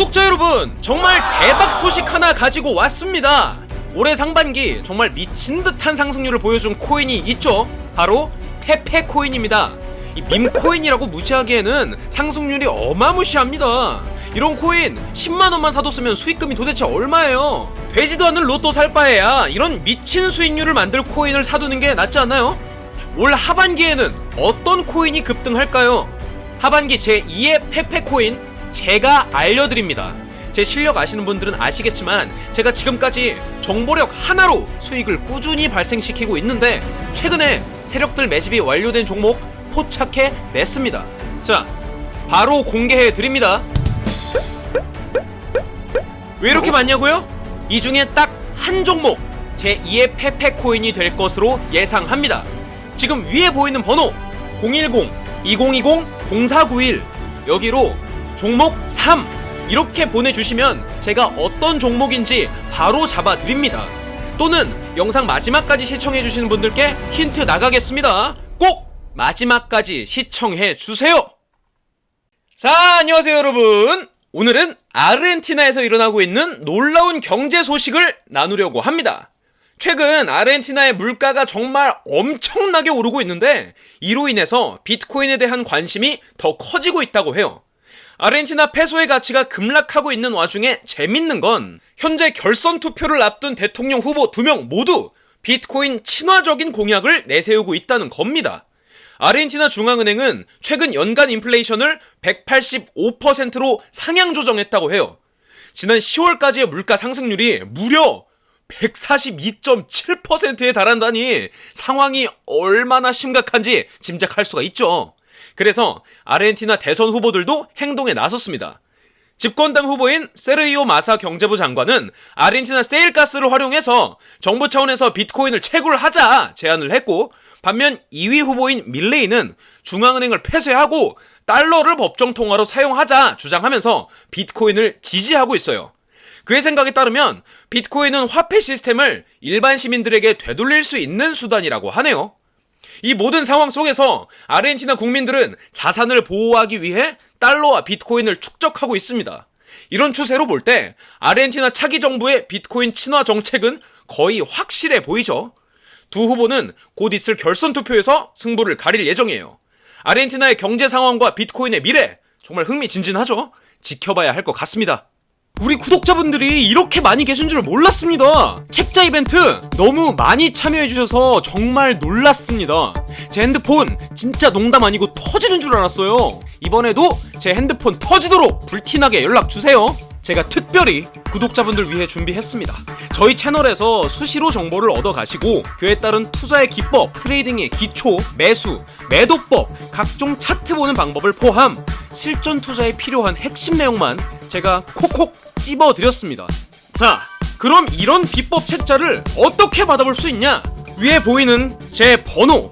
구독자 여러분, 정말 대박 소식 하나 가지고 왔습니다. 올해 상반기 정말 미친 듯한 상승률을 보여준 코인이 있죠. 바로 페페 코인입니다. 이 밈코인이라고 무시하기에는 상승률이 어마무시합니다. 이런 코인 10만 원만 사뒀으면 수익금이 도대체 얼마예요? 되지도 않는 로또 살 바에야 이런 미친 수익률을 만들 코인을 사두는 게 낫지 않나요? 올 하반기에는 어떤 코인이 급등할까요? 하반기 제2의 페페 코인 제가 알려드립니다. 제 실력 아시는 분들은 아시겠지만 제가 지금까지 정보력 하나로 수익을 꾸준히 발생시키고 있는데 최근에 세력들 매집이 완료된 종목 포착해 냈습니다. 자, 바로 공개해 드립니다. 왜 이렇게 많냐고요? 이 중에 딱 한 종목 제2의 페페 코인이 될 것으로 예상합니다. 지금 위에 보이는 번호 010-2020-0491 여기로 종목 3 이렇게 보내주시면 제가 어떤 종목인지 바로 잡아드립니다. 또는 영상 마지막까지 시청해주시는 분들께 힌트 나가겠습니다. 꼭 마지막까지 시청해주세요. 자, 안녕하세요, 여러분. 오늘은 아르헨티나에서 일어나고 있는 놀라운 경제 소식을 나누려고 합니다. 최근 아르헨티나의 물가가 정말 엄청나게 오르고 있는데 이로 인해서 비트코인에 대한 관심이 더 커지고 있다고 해요. 아르헨티나 페소의 가치가 급락하고 있는 와중에 재밌는 건 현재 결선 투표를 앞둔 대통령 후보 두 명 모두 비트코인 친화적인 공약을 내세우고 있다는 겁니다. 아르헨티나 중앙은행은 최근 연간 인플레이션을 185%로 상향 조정했다고 해요. 지난 10월까지의 물가 상승률이 무려 142.7%에 달한다니 상황이 얼마나 심각한지 짐작할 수가 있죠. 그래서 아르헨티나 대선 후보들도 행동에 나섰습니다. 집권당 후보인 세르이오 마사 경제부 장관은 아르헨티나 세일가스를 활용해서 정부 차원에서 비트코인을 채굴하자 제안을 했고 반면 2위 후보인 밀레이는 중앙은행을 폐쇄하고 달러를 법정 통화로 사용하자 주장하면서 비트코인을 지지하고 있어요. 그의 생각에 따르면 비트코인은 화폐 시스템을 일반 시민들에게 되돌릴 수 있는 수단이라고 하네요. 이 모든 상황 속에서 아르헨티나 국민들은 자산을 보호하기 위해 달러와 비트코인을 축적하고 있습니다. 이런 추세로 볼 때 아르헨티나 차기 정부의 비트코인 친화 정책은 거의 확실해 보이죠. 두 후보는 곧 있을 결선 투표에서 승부를 가릴 예정이에요. 아르헨티나의 경제 상황과 비트코인의 미래 정말 흥미진진하죠. 지켜봐야 할 것 같습니다. 우리 구독자분들이 이렇게 많이 계신 줄 몰랐습니다. 책자 이벤트 너무 많이 참여해주셔서 정말 놀랐습니다. 제 핸드폰 진짜 농담 아니고 터지는 줄 알았어요. 이번에도 제 핸드폰 터지도록 불티나게 연락주세요. 제가 특별히 구독자분들 위해 준비했습니다. 저희 채널에서 수시로 정보를 얻어 가시고 그에 따른 투자의 기법, 트레이딩의 기초, 매수, 매도법, 각종 차트 보는 방법을 포함 실전 투자에 필요한 핵심 내용만 제가 콕콕 찝어드렸습니다. 자, 그럼 이런 비법 책자를 어떻게 받아볼 수 있냐? 위에 보이는 제 번호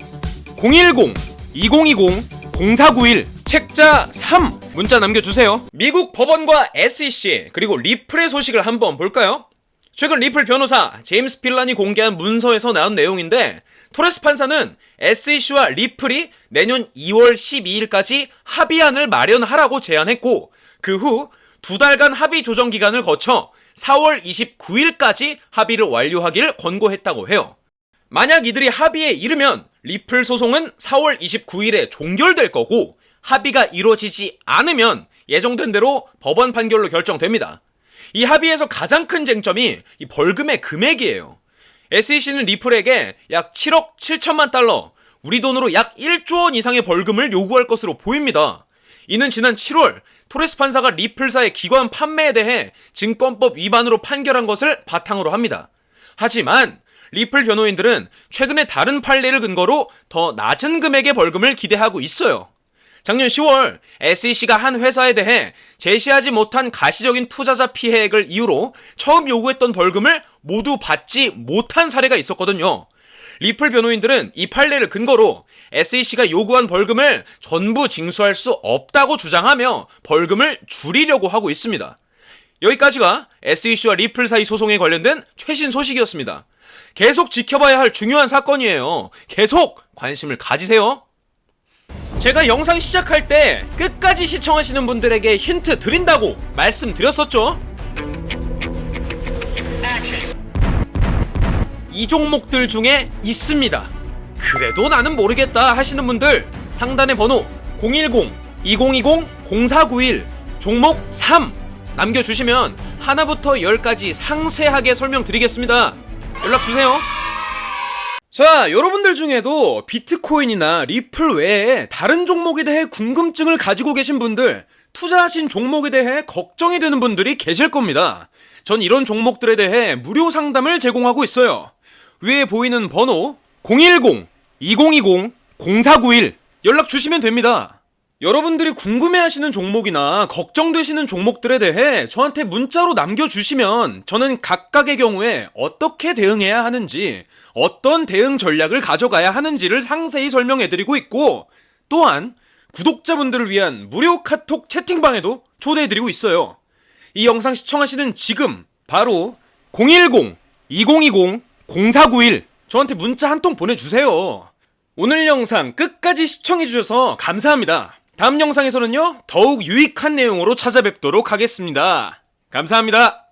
010-2020-0491 책자 3 문자 남겨주세요. 미국 법원과 SEC 그리고 리플의 소식을 한번 볼까요? 최근 리플 변호사 제임스 필란이 공개한 문서에서 나온 내용인데 토레스 판사는 SEC와 리플이 내년 2월 12일까지 합의안을 마련하라고 제안했고 그 후 두 달간 합의 조정 기간을 거쳐 4월 29일까지 합의를 완료하기를 권고했다고 해요. 만약 이들이 합의에 이르면 리플 소송은 4월 29일에 종결될 거고 합의가 이루어지지 않으면 예정된 대로 법원 판결로 결정됩니다. 이 합의에서 가장 큰 쟁점이 이 벌금의 금액이에요. SEC는 리플에게 약 7억 7천만 달러, 우리 돈으로 약 1조 원 이상의 벌금을 요구할 것으로 보입니다. 이는 지난 7월 토레스 판사가 리플사의 기관 판매에 대해 증권법 위반으로 판결한 것을 바탕으로 합니다. 하지만 리플 변호인들은 최근에 다른 판례를 근거로 더 낮은 금액의 벌금을 기대하고 있어요. 작년 10월 SEC가 한 회사에 대해 제시하지 못한 가시적인 투자자 피해액을 이유로 처음 요구했던 벌금을 모두 받지 못한 사례가 있었거든요. 리플 변호인들은 이 판례를 근거로 SEC가 요구한 벌금을 전부 징수할 수 없다고 주장하며 벌금을 줄이려고 하고 있습니다. 여기까지가 SEC와 리플 사이 소송에 관련된 최신 소식이었습니다. 계속 지켜봐야 할 중요한 사건이에요. 계속 관심을 가지세요. 제가 영상 시작할 때 끝까지 시청하시는 분들에게 힌트 드린다고 말씀드렸었죠. 이 종목들 중에 있습니다. 그래도 나는 모르겠다 하시는 분들 상단의 번호 010-2020-0491 종목 3 남겨주시면 하나부터 10까지 상세하게 설명드리겠습니다. 연락주세요. 자, 여러분들 중에도 비트코인이나 리플 외에 다른 종목에 대해 궁금증을 가지고 계신 분들, 투자하신 종목에 대해 걱정이 되는 분들이 계실 겁니다. 전 이런 종목들에 대해 무료 상담을 제공하고 있어요. 위에 보이는 번호 010-2020-0491 연락 주시면 됩니다. 여러분들이 궁금해하시는 종목이나 걱정되시는 종목들에 대해 저한테 문자로 남겨주시면 저는 각각의 경우에 어떻게 대응해야 하는지, 어떤 대응 전략을 가져가야 하는지를 상세히 설명해드리고 있고, 또한 구독자분들을 위한 무료 카톡 채팅방에도 초대해드리고 있어요. 이 영상 시청하시는 지금 바로 010-2020-0491 저한테 문자 한 통 보내주세요. 오늘 영상 끝까지 시청해주셔서 감사합니다. 다음 영상에서는요, 더욱 유익한 내용으로 찾아뵙도록 하겠습니다. 감사합니다.